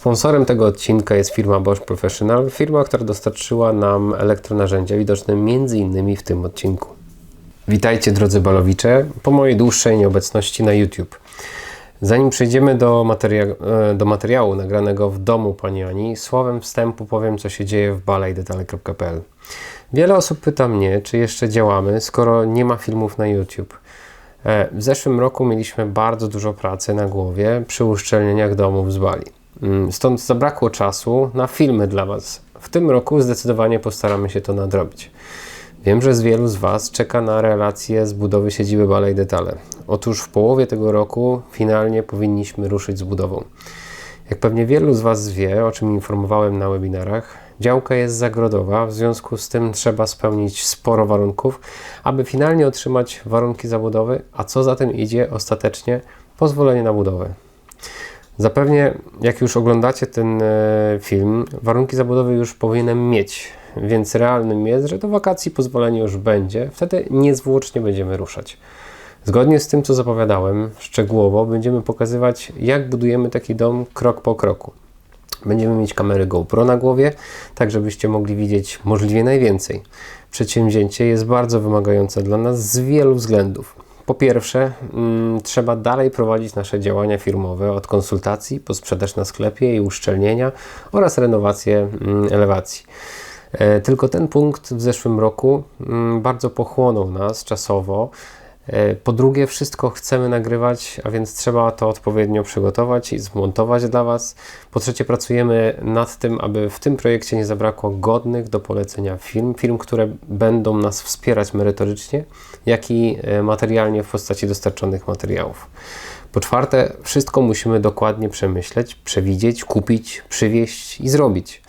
Sponsorem tego odcinka jest firma Bosch Professional, firma, która dostarczyła nam elektronarzędzia widoczne m.in. w tym odcinku. Witajcie drodzy balowicze, po mojej dłuższej nieobecności na YouTube. Zanim przejdziemy do, materia- e, do materiału nagranego w domu pani Ani, słowem wstępu powiem, co się dzieje w balejdetale.pl. Wiele osób pyta mnie, czy jeszcze działamy, skoro nie ma filmów na YouTube. E, W zeszłym roku mieliśmy bardzo dużo pracy na głowie przy uszczelnieniach domów z Bali. Mm, Stąd zabrakło czasu na filmy dla Was. W tym roku zdecydowanie postaramy się to nadrobić. Wiem, że z wielu z Was czeka na relacje z budowy siedziby Balej Detale. Otóż w połowie tego roku finalnie powinniśmy ruszyć z budową. Jak pewnie wielu z Was wie, o czym informowałem na webinarach, działka jest zagrodowa, w związku z tym trzeba spełnić sporo warunków, aby finalnie otrzymać warunki zabudowy, a co za tym idzie, ostatecznie pozwolenie na budowę. Zapewnie, jak już oglądacie ten e, film, warunki zabudowy już powinienem mieć, więc realnym jest, że do wakacji pozwolenie już będzie, wtedy niezwłocznie będziemy ruszać. Zgodnie z tym, co zapowiadałem, szczegółowo będziemy pokazywać, jak budujemy taki dom krok po kroku. Będziemy mieć kamery GoPro na głowie, tak żebyście mogli widzieć możliwie najwięcej. Przedsięwzięcie jest bardzo wymagające dla nas z wielu względów. Po pierwsze, mm, trzeba dalej prowadzić nasze działania firmowe od konsultacji po sprzedaż na sklepie i uszczelnienia oraz renowację mm, elewacji. E, Tylko ten punkt w zeszłym roku mm, bardzo pochłonął nas czasowo. E, Po drugie, wszystko chcemy nagrywać, a więc trzeba to odpowiednio przygotować i zmontować dla Was. Po trzecie, pracujemy nad tym, aby w tym projekcie nie zabrakło godnych do polecenia firm, firm, które będą nas wspierać merytorycznie, jak i e, materialnie w postaci dostarczonych materiałów. Po czwarte, wszystko musimy dokładnie przemyśleć, przewidzieć, kupić, przywieźć i zrobić.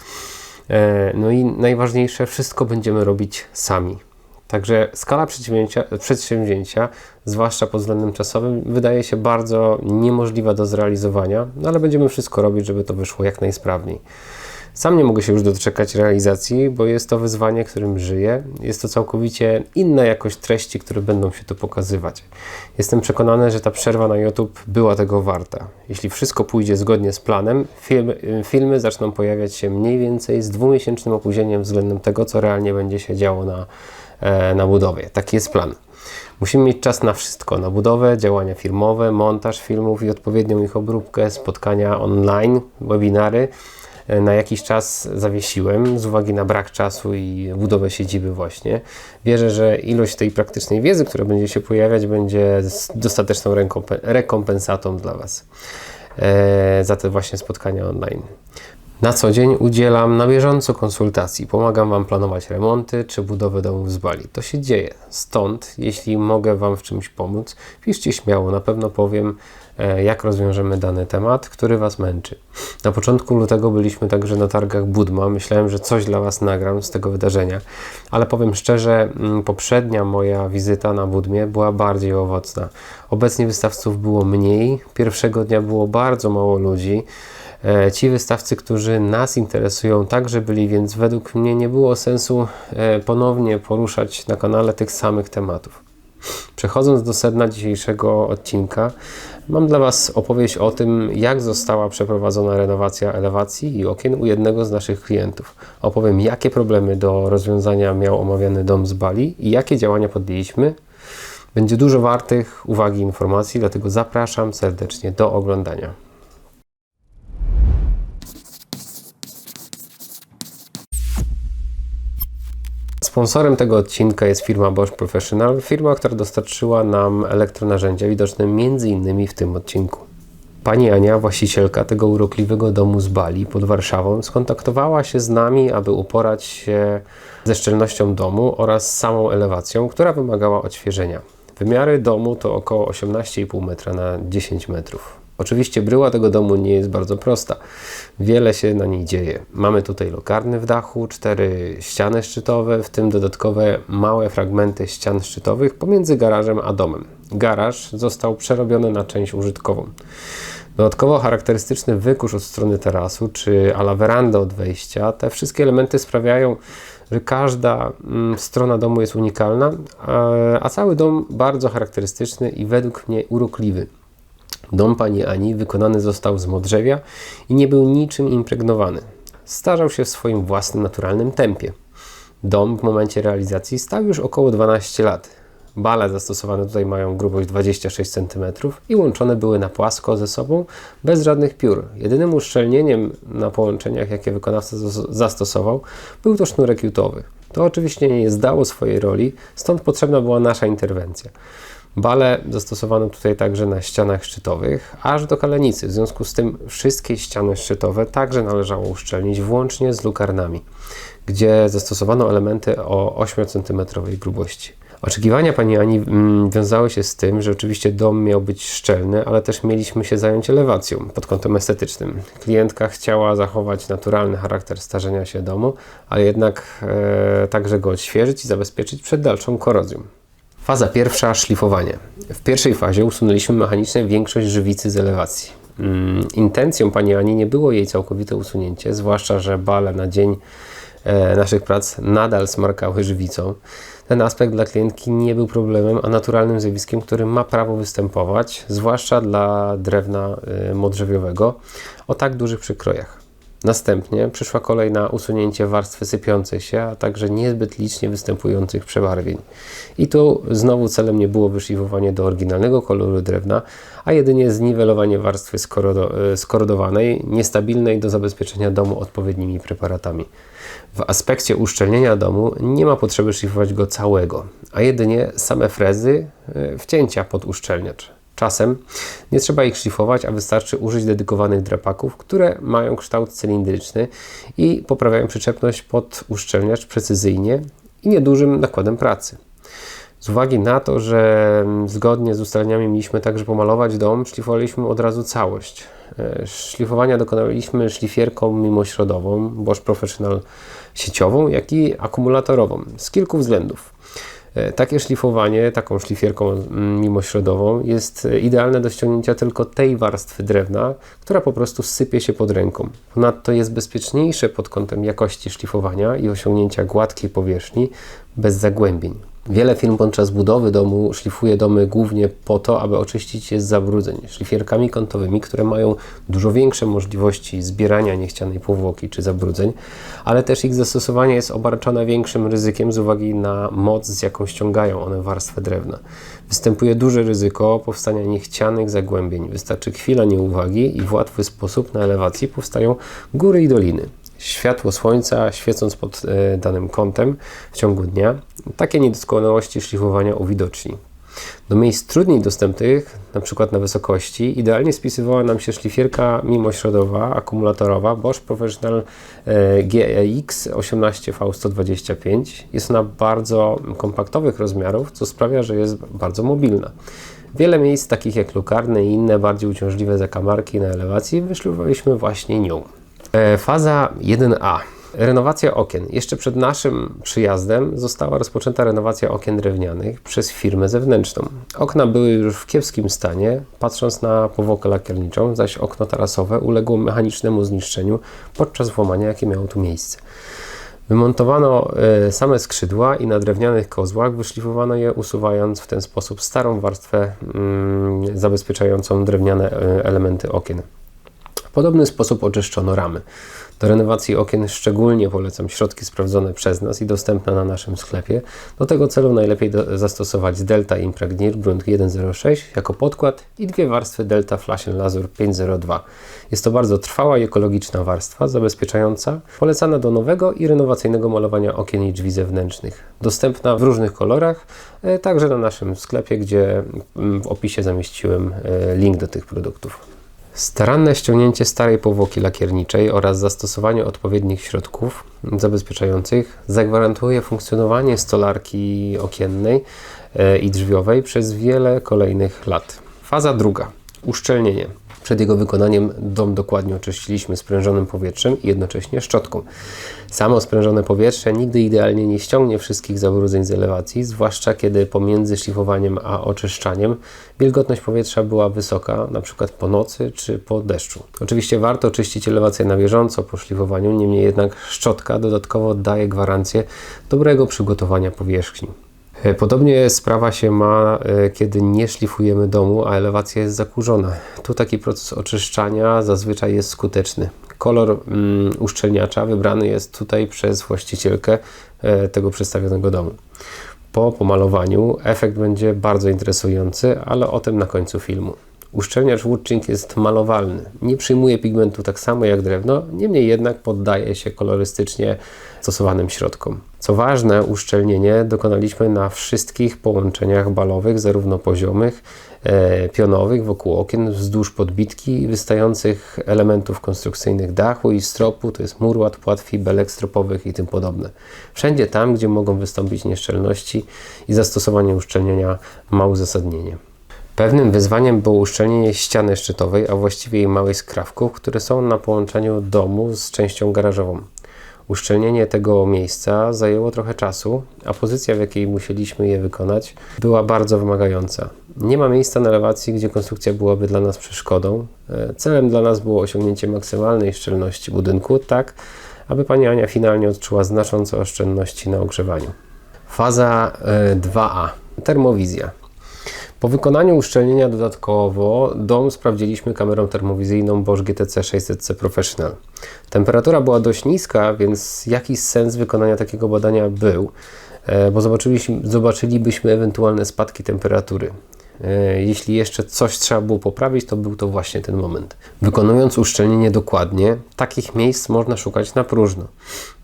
E, No i najważniejsze, wszystko będziemy robić sami. Także skala przedsięwzięcia, przedsięwzięcia, zwłaszcza pod względem czasowym, wydaje się bardzo niemożliwa do zrealizowania, no ale będziemy wszystko robić, żeby to wyszło jak najsprawniej. Sam nie mogę się już doczekać realizacji, bo jest to wyzwanie, którym żyję. Jest to całkowicie inna jakość treści, które będą się tu pokazywać. Jestem przekonany, że ta przerwa na YouTube była tego warta. Jeśli wszystko pójdzie zgodnie z planem, filmy, filmy zaczną pojawiać się mniej więcej z dwumiesięcznym opóźnieniem względem tego, co realnie będzie się działo na, na budowie. Taki jest plan. Musimy mieć czas na wszystko: na budowę, działania firmowe, montaż filmów i odpowiednią ich obróbkę, spotkania online, webinary. E, Na jakiś czas zawiesiłem z uwagi na brak czasu i budowę siedziby, właśnie. Wierzę, że ilość tej praktycznej wiedzy, która będzie się pojawiać, będzie dostateczną rekompe- rekompensatą dla Was e, za te właśnie spotkania online. Na co dzień udzielam na bieżąco konsultacji. Pomagam Wam planować remonty czy budowę domów z Bali. To się dzieje. Stąd, jeśli mogę Wam w czymś pomóc, piszcie śmiało. Na pewno powiem, e, jak rozwiążemy dany temat, który Was męczy. Na początku lutego byliśmy także na targach Budma. Myślałem, że coś dla Was nagram z tego wydarzenia, ale powiem szczerze, mm, poprzednia moja wizyta na Budmie była bardziej owocna. Obecnie wystawców było mniej. Pierwszego dnia było bardzo mało ludzi. E, Ci wystawcy, którzy nas interesują, także byli, więc według mnie nie było sensu e, ponownie poruszać na kanale tych samych tematów. Przechodząc do sedna dzisiejszego odcinka, mam dla Was opowieść o tym, jak została przeprowadzona renowacja elewacji i okien u jednego z naszych klientów. Opowiem, jakie problemy do rozwiązania miał omawiany dom z Bali i jakie działania podjęliśmy. Będzie dużo wartych uwagi informacji, dlatego zapraszam serdecznie do oglądania. Sponsorem tego odcinka jest firma Bosch Professional, firma, która dostarczyła nam elektronarzędzia widoczne m.in. w tym odcinku. Pani Ania, właścicielka tego urokliwego domu z Bali pod Warszawą, skontaktowała się z nami, aby uporać się ze szczelnością domu oraz samą elewacją, która wymagała odświeżenia. Wymiary domu to około 18,5 metra na 10 metrów. Oczywiście bryła tego domu nie jest bardzo prosta. Wiele się na niej dzieje. Mamy tutaj lokarny w dachu, cztery ściany szczytowe, w tym dodatkowe małe fragmenty ścian szczytowych pomiędzy garażem a domem. Garaż został przerobiony na część użytkową. Dodatkowo charakterystyczny wykurz od strony tarasu, czy ala weranda od wejścia, te wszystkie elementy sprawiają, że każda mm, strona domu jest unikalna, a, a cały dom bardzo charakterystyczny i według mnie urokliwy. Dom pani Ani wykonany został z modrzewia i nie był niczym impregnowany. Starzał się w swoim własnym naturalnym tempie. Dom w momencie realizacji stał już około 12 lat. Bale zastosowane tutaj mają grubość 26 cm i łączone były na płasko ze sobą bez żadnych piór. Jedynym uszczelnieniem na połączeniach, jakie wykonawca zastosował, był to sznurek jutowy. To oczywiście nie zdało swojej roli, stąd potrzebna była nasza interwencja. Bale zastosowano tutaj także na ścianach szczytowych, aż do kalenicy. W związku z tym wszystkie ściany szczytowe także należało uszczelnić, włącznie z lukarnami, gdzie zastosowano elementy o 8 cm grubości. Oczekiwania pani Ani mm, wiązały się z tym, że oczywiście dom miał być szczelny, ale też mieliśmy się zająć elewacją pod kątem estetycznym. Klientka chciała zachować naturalny charakter starzenia się domu, ale jednak e, także go odświeżyć i zabezpieczyć przed dalszą korozją. Faza pierwsza szlifowanie. W pierwszej fazie usunęliśmy mechanicznie większość żywicy z elewacji. Mm, intencją pani Ani nie było jej całkowite usunięcie, zwłaszcza, że bale na dzień e, naszych prac nadal smarkały żywicą. Ten aspekt dla klientki nie był problemem, a naturalnym zjawiskiem, które ma prawo występować, zwłaszcza dla drewna e, modrzewiowego o tak dużych przykrojach. Następnie przyszła kolej na usunięcie warstwy sypiącej się, a także niezbyt licznie występujących przebarwień. I tu znowu celem nie było wyszlifowanie do oryginalnego koloru drewna, a jedynie zniwelowanie warstwy skorodo, e, skorodowanej, niestabilnej do zabezpieczenia domu odpowiednimi preparatami. W aspekcie uszczelnienia domu nie ma potrzeby szlifować go całego, a jedynie same frezy, e, wcięcia pod uszczelniacz. Czasem nie trzeba ich szlifować, a wystarczy użyć dedykowanych drapaków, które mają kształt cylindryczny i poprawiają przyczepność pod uszczelniacz precyzyjnie i niedużym nakładem pracy. Z uwagi na to, że zgodnie z ustaleniami mieliśmy także pomalować dom, szlifowaliśmy od razu całość. E, szlifowania dokonaliśmy szlifierką mimośrodową, Bosch Professional sieciową, jak i akumulatorową z kilku względów. E, takie szlifowanie, taką szlifierką mm, mimośrodową jest idealne do ściągnięcia tylko tej warstwy drewna, która po prostu sypie się pod ręką. Ponadto jest bezpieczniejsze pod kątem jakości szlifowania i osiągnięcia gładkiej powierzchni bez zagłębień. Wiele firm podczas budowy domu szlifuje domy głównie po to, aby oczyścić je z zabrudzeń szlifierkami kątowymi, które mają dużo większe możliwości zbierania niechcianej powłoki czy zabrudzeń, ale też ich zastosowanie jest obarczone większym ryzykiem z uwagi na moc, z jaką ściągają one warstwę drewna. Występuje duże ryzyko powstania niechcianych zagłębień. Wystarczy chwila nieuwagi i w łatwy sposób na elewacji powstają góry i doliny światło słońca świecąc pod e, danym kątem w ciągu dnia, takie niedoskonałości szlifowania uwidoczni. Do miejsc trudniej dostępnych, np. na wysokości, idealnie spisywała nam się szlifierka mimośrodowa, akumulatorowa Bosch Professional e, GEX 18V125. Jest ona bardzo kompaktowych rozmiarów, co sprawia, że jest bardzo mobilna. Wiele miejsc, takich jak lukarne i inne bardziej uciążliwe zakamarki na elewacji, wyszlifowaliśmy właśnie nią. E, faza 1A. Renowacja okien. Jeszcze przed naszym przyjazdem została rozpoczęta renowacja okien drewnianych przez firmę zewnętrzną. Okna były już w kiepskim stanie, patrząc na powłokę lakierniczą, zaś okno tarasowe uległo mechanicznemu zniszczeniu podczas włamania, jakie miało tu miejsce. Wymontowano e, same skrzydła i na drewnianych kozłach wyszlifowano je, usuwając w ten sposób starą warstwę mm, zabezpieczającą drewniane e, elementy okien. W podobny sposób oczyszczono ramy. Do renowacji okien szczególnie polecam środki sprawdzone przez nas i dostępne na naszym sklepie. Do tego celu najlepiej do, zastosować Delta Impregnir Brunt 106 jako podkład i dwie warstwy Delta Flash Lazur 502. Jest to bardzo trwała i ekologiczna warstwa zabezpieczająca, polecana do nowego i renowacyjnego malowania okien i drzwi zewnętrznych. Dostępna w różnych kolorach, e, także na naszym sklepie, gdzie mm, w opisie zamieściłem e, link do tych produktów. Staranne ściągnięcie starej powłoki lakierniczej oraz zastosowanie odpowiednich środków zabezpieczających zagwarantuje funkcjonowanie stolarki okiennej e, i drzwiowej przez wiele kolejnych lat. Faza druga uszczelnienie. Przed jego wykonaniem dom dokładnie oczyściliśmy sprężonym powietrzem i jednocześnie szczotką. Samo sprężone powietrze nigdy idealnie nie ściągnie wszystkich zabrudzeń z elewacji, zwłaszcza kiedy pomiędzy szlifowaniem a oczyszczaniem wilgotność powietrza była wysoka, np. po nocy czy po deszczu. Oczywiście warto czyścić elewację na bieżąco po szlifowaniu, niemniej jednak szczotka dodatkowo daje gwarancję dobrego przygotowania powierzchni. E, Podobnie sprawa się ma, e, kiedy nie szlifujemy domu, a elewacja jest zakurzona. Tu taki proces oczyszczania zazwyczaj jest skuteczny. Kolor mm, uszczelniacza wybrany jest tutaj przez właścicielkę e, tego przedstawionego domu. Po pomalowaniu efekt będzie bardzo interesujący, ale o tym na końcu filmu. Uszczelniacz Woodchink jest malowalny. Nie przyjmuje pigmentu tak samo jak drewno, niemniej jednak poddaje się kolorystycznie stosowanym środkom. Co ważne, uszczelnienie dokonaliśmy na wszystkich połączeniach balowych, zarówno poziomych, e, pionowych wokół okien, wzdłuż podbitki i wystających elementów konstrukcyjnych dachu i stropu, to jest murłat, płatwi, belek stropowych i tym podobne. Wszędzie tam, gdzie mogą wystąpić nieszczelności i zastosowanie uszczelnienia ma uzasadnienie. Pewnym wyzwaniem było uszczelnienie ściany szczytowej, a właściwie jej małej skrawków, które są na połączeniu domu z częścią garażową. Uszczelnienie tego miejsca zajęło trochę czasu, a pozycja, w jakiej musieliśmy je wykonać, była bardzo wymagająca. Nie ma miejsca na elewacji, gdzie konstrukcja byłaby dla nas przeszkodą. E, Celem dla nas było osiągnięcie maksymalnej szczelności budynku, tak aby pani Ania finalnie odczuła znaczące oszczędności na ogrzewaniu. Faza e, 2a termowizja. Po wykonaniu uszczelnienia dodatkowo dom sprawdziliśmy kamerą termowizyjną Bosch GTC 600C Professional. Temperatura była dość niska, więc jakiś sens wykonania takiego badania był, e, bo zobaczylibyśmy ewentualne spadki temperatury. E, Jeśli jeszcze coś trzeba było poprawić, to był to właśnie ten moment. Wykonując uszczelnienie dokładnie, takich miejsc można szukać na próżno.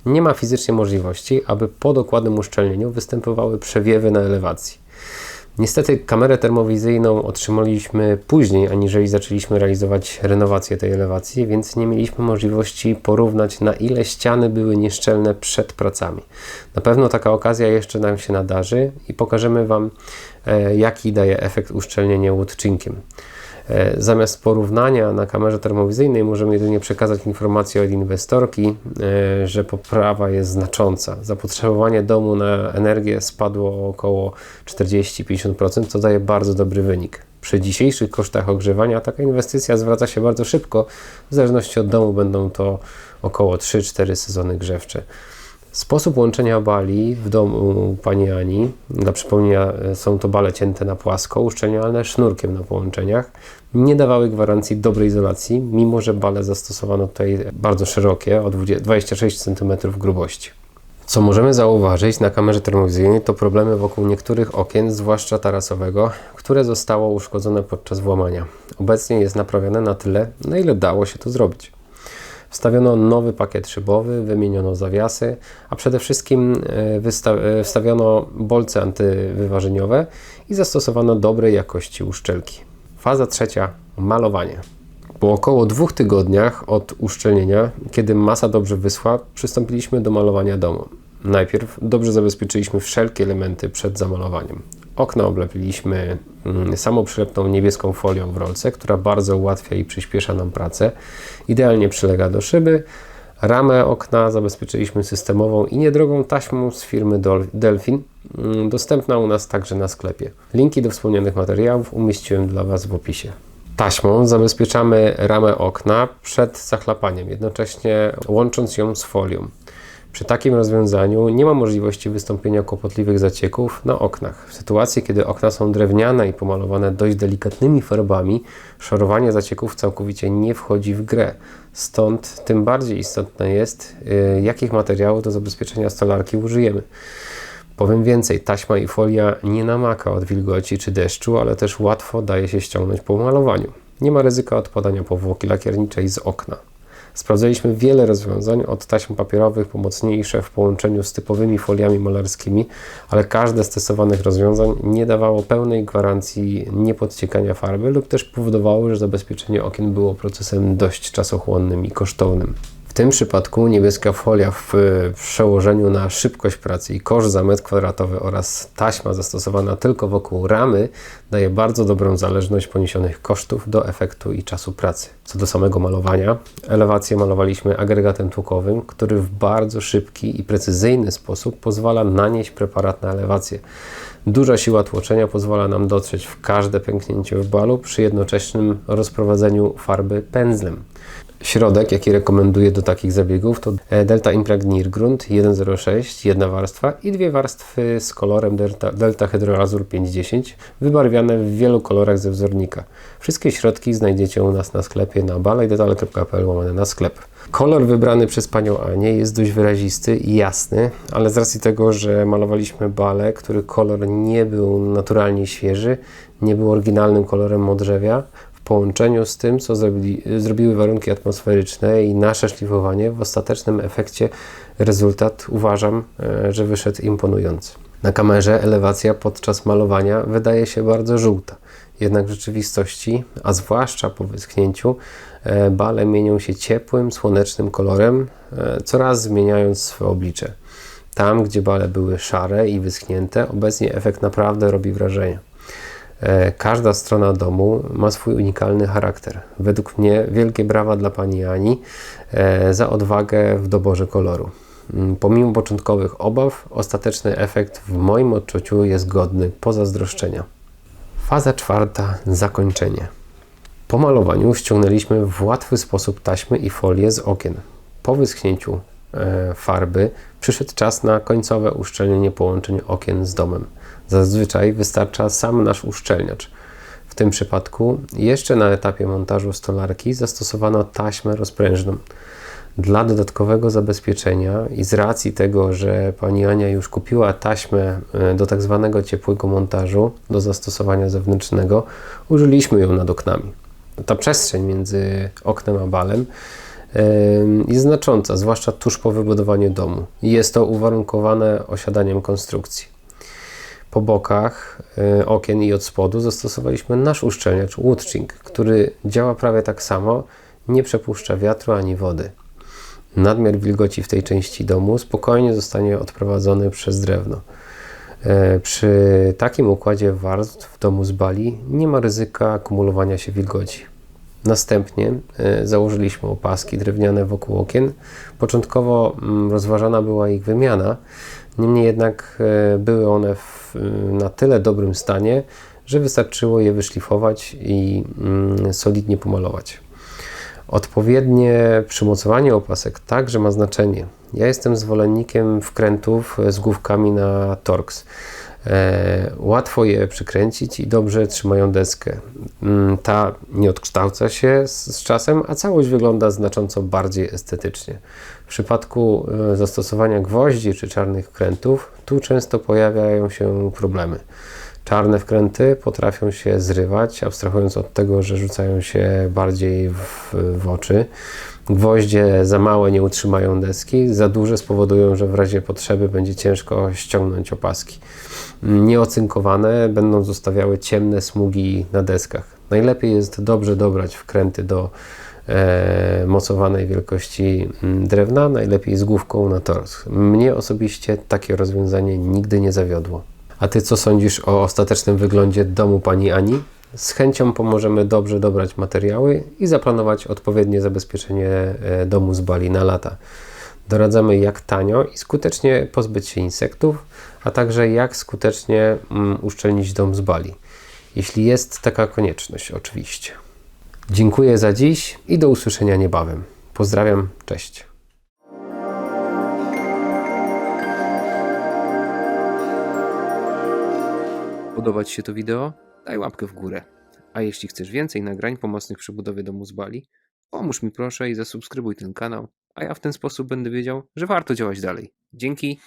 Nie ma fizycznie możliwości, aby po dokładnym uszczelnieniu występowały przewiewy na elewacji. Niestety kamerę termowizyjną otrzymaliśmy później, aniżeli zaczęliśmy realizować renowację tej elewacji, więc nie mieliśmy możliwości porównać na ile ściany były nieszczelne przed pracami. Na pewno taka okazja jeszcze nam się nadarzy i pokażemy Wam, e, jaki daje efekt uszczelnienia łódczynkiem. E, Zamiast porównania na kamerze termowizyjnej możemy jedynie przekazać informację od inwestorki, e, że poprawa jest znacząca. Zapotrzebowanie domu na energię spadło o około 40-50%, co daje bardzo dobry wynik. Przy dzisiejszych kosztach ogrzewania taka inwestycja zwraca się bardzo szybko. W zależności od domu będą to około 3-4 sezony grzewcze. Sposób łączenia bali w domu pani Ani, dla przypomnienia są to bale cięte na płasko, uszczelnialne sznurkiem na połączeniach, nie dawały gwarancji dobrej izolacji, mimo że bale zastosowano tutaj bardzo szerokie, o 20 26 cm grubości. Co możemy zauważyć na kamerze termowizyjnej to problemy wokół niektórych okien, zwłaszcza tarasowego, które zostało uszkodzone podczas włamania. Obecnie jest naprawione na tyle, na ile dało się to zrobić. Wstawiono nowy pakiet szybowy, wymieniono zawiasy, a przede wszystkim e, e, wstawiono bolce antywyważeniowe i zastosowano dobrej jakości uszczelki. Faza trzecia malowanie. Po około dwóch tygodniach od uszczelnienia, kiedy masa dobrze wyschła, przystąpiliśmy do malowania domu. Najpierw dobrze zabezpieczyliśmy wszelkie elementy przed zamalowaniem. Okna oblepiliśmy mm, samoprzylepną niebieską folią w rolce, która bardzo ułatwia i przyspiesza nam pracę. Idealnie przylega do szyby. Ramę okna zabezpieczyliśmy systemową i niedrogą taśmą z firmy Delfin, mm, dostępna u nas także na sklepie. Linki do wspomnianych materiałów umieściłem dla Was w opisie. Taśmą zabezpieczamy ramę okna przed zachlapaniem, jednocześnie łącząc ją z folią. Przy takim rozwiązaniu nie ma możliwości wystąpienia kłopotliwych zacieków na oknach. W sytuacji, kiedy okna są drewniane i pomalowane dość delikatnymi farbami, szorowanie zacieków całkowicie nie wchodzi w grę. Stąd tym bardziej istotne jest, y, jakich materiałów do zabezpieczenia stolarki użyjemy. Powiem więcej, taśma i folia nie namaka od wilgoci czy deszczu, ale też łatwo daje się ściągnąć po malowaniu. Nie ma ryzyka odpadania powłoki lakierniczej z okna. Sprawdzaliśmy wiele rozwiązań, od taśm papierowych po mocniejsze w połączeniu z typowymi foliami malarskimi, ale każde z testowanych rozwiązań nie dawało pełnej gwarancji niepodciekania farby lub też powodowało, że zabezpieczenie okien było procesem dość czasochłonnym i kosztownym. Tym przypadku niebieska folia w przełożeniu na szybkość pracy i koszt za metr kwadratowy oraz taśma zastosowana tylko wokół ramy daje bardzo dobrą zależność poniesionych kosztów do efektu i czasu pracy. Co do samego malowania, elewację malowaliśmy agregatem tłukowym, który w bardzo szybki i precyzyjny sposób pozwala nanieść preparat na elewację. Duża siła tłoczenia pozwala nam dotrzeć w każde pęknięcie w balu przy jednoczesnym rozprowadzeniu farby pędzlem. Środek, jaki rekomenduję do takich zabiegów, to e, Delta Impregnir Grunt 1.06, jedna warstwa i dwie warstwy z kolorem Delta, Delta Hydroazur 510, wybarwiane w wielu kolorach ze wzornika. Wszystkie środki znajdziecie u nas na sklepie na balejdetale.pl łamane na sklep. Kolor wybrany przez panią Anię jest dość wyrazisty i jasny, ale z racji tego, że malowaliśmy bale, który kolor nie był naturalnie świeży, nie był oryginalnym kolorem modrzewia, połączeniu z tym, co zrobili, zrobiły warunki atmosferyczne i nasze szlifowanie, w ostatecznym efekcie rezultat uważam, e, że wyszedł imponujący. Na kamerze elewacja podczas malowania wydaje się bardzo żółta. Jednak w rzeczywistości, a zwłaszcza po wyschnięciu, e, bale mienią się ciepłym, słonecznym kolorem, e, coraz zmieniając swoje oblicze. Tam, gdzie bale były szare i wyschnięte, obecnie efekt naprawdę robi wrażenie. E, Każda strona domu ma swój unikalny charakter. Według mnie wielkie brawa dla pani Ani e, za odwagę w doborze koloru. Mm, Pomimo początkowych obaw, ostateczny efekt w moim odczuciu jest godny pozazdroszczenia. Faza czwarta zakończenie. Po malowaniu ściągnęliśmy w łatwy sposób taśmy i folię z okien. Po wyschnięciu farby przyszedł czas na końcowe uszczelnienie połączeń okien z domem. Zazwyczaj wystarcza sam nasz uszczelniacz. W tym przypadku jeszcze na etapie montażu stolarki zastosowano taśmę rozprężną. Dla dodatkowego zabezpieczenia i z racji tego, że pani Ania już kupiła taśmę e, do tak zwanego ciepłego montażu, do zastosowania zewnętrznego, użyliśmy ją nad oknami. Ta przestrzeń między oknem a balem em, jest znacząca, zwłaszcza tuż po wybudowaniu domu. Jest to uwarunkowane osiadaniem konstrukcji. Po bokach e, okien i od spodu zastosowaliśmy nasz uszczelniacz Woodchink, który działa prawie tak samo, nie przepuszcza wiatru ani wody. Nadmiar wilgoci w tej części domu spokojnie zostanie odprowadzony przez drewno. E, Przy takim układzie warstw w domu z bali nie ma ryzyka akumulowania się wilgoci. Następnie e, założyliśmy opaski drewniane wokół okien. Początkowo mm, rozważana była ich wymiana, niemniej jednak e, były one w, na tyle dobrym stanie, że wystarczyło je wyszlifować i mm, solidnie pomalować. Odpowiednie przymocowanie opasek także ma znaczenie. Ja jestem zwolennikiem wkrętów z główkami na Torx. E, łatwo je przykręcić i dobrze trzymają deskę. Mm, Ta nie odkształca się z, z czasem, a całość wygląda znacząco bardziej estetycznie. W przypadku e, zastosowania gwoździ czy czarnych wkrętów, tu często pojawiają się problemy. Czarne wkręty potrafią się zrywać, abstrahując od tego, że rzucają się bardziej w, w oczy. Gwoździe za małe nie utrzymają deski, za duże spowodują, że w razie potrzeby będzie ciężko ściągnąć opaski. Nieocynkowane będą zostawiały ciemne smugi na deskach. Najlepiej jest dobrze dobrać wkręty do e, mocowanej wielkości mm, drewna, najlepiej z główką na tors. Mnie osobiście takie rozwiązanie nigdy nie zawiodło. A ty co sądzisz o ostatecznym wyglądzie domu pani Ani? Z chęcią pomożemy dobrze dobrać materiały i zaplanować odpowiednie zabezpieczenie e, domu z bali na lata. Doradzamy jak tanio i skutecznie pozbyć się insektów, a także jak skutecznie mm, uszczelnić dom z bali. Jeśli jest taka konieczność, oczywiście. Dziękuję za dziś i do usłyszenia niebawem. Pozdrawiam, cześć. Podoba Ci się to wideo? Daj łapkę w górę. A jeśli chcesz więcej nagrań pomocnych przy budowie domu z Bali, pomóż mi proszę i zasubskrybuj ten kanał, a ja w ten sposób będę wiedział, że warto działać dalej. Dzięki!